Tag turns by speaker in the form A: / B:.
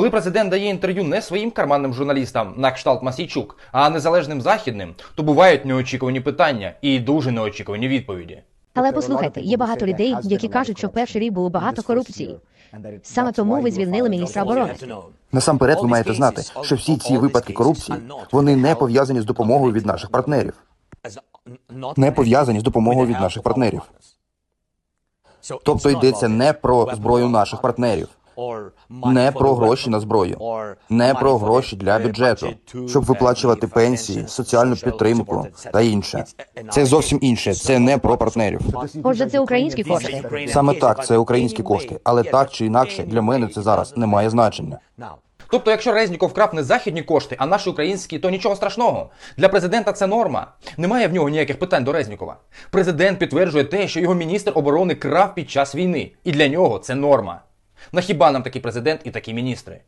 A: Коли президент дає інтерв'ю не своїм карманним журналістам на кшталт Масійчук, а незалежним західним, то бувають неочікувані питання і дуже неочікувані відповіді.
B: Але послухайте, є багато людей, які кажуть, що в перший рік було багато корупції. Саме тому ви звільнили міністра оборони.
C: Насамперед, ви маєте знати, що всі ці випадки корупції вони не пов'язані з допомогою від наших партнерів. Не пов'язані з допомогою від наших партнерів. Тобто йдеться не про зброю наших партнерів, не про гроші на зброю, не про гроші для бюджету, щоб виплачувати пенсії, соціальну підтримку та інше. Це зовсім інше. Це не про партнерів.
B: Отже, це українські кошти.
C: Саме так, це українські кошти, але так чи інакше для мене це зараз не має значення.
A: Тобто, якщо Резніков вкрав не західні кошти, а наші українські, то нічого страшного. Для президента це норма. Немає в нього ніяких питань до Резнікова. Президент підтверджує те, що його міністр оборони крав під час війни, і для нього це норма. На хіба нам такий президент і такі міністри?